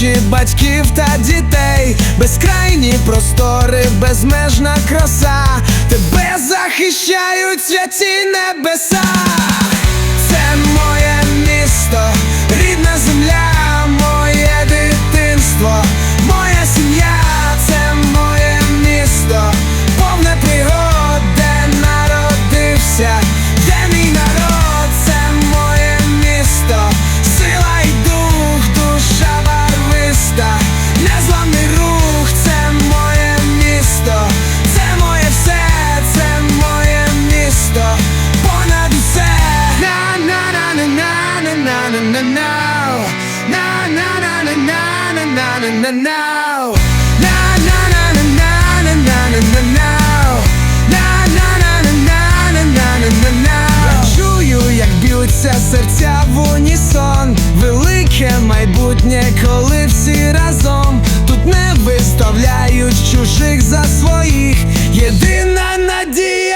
Плечі батьків та дітей, безкрайні простори, безмежна краса, тебе захищають святі небеса, це моє. Чую, як білиться серця в унісон Велике майбутнє, коли всі разом тут не виставляють чужих за своїх. Єдина надія.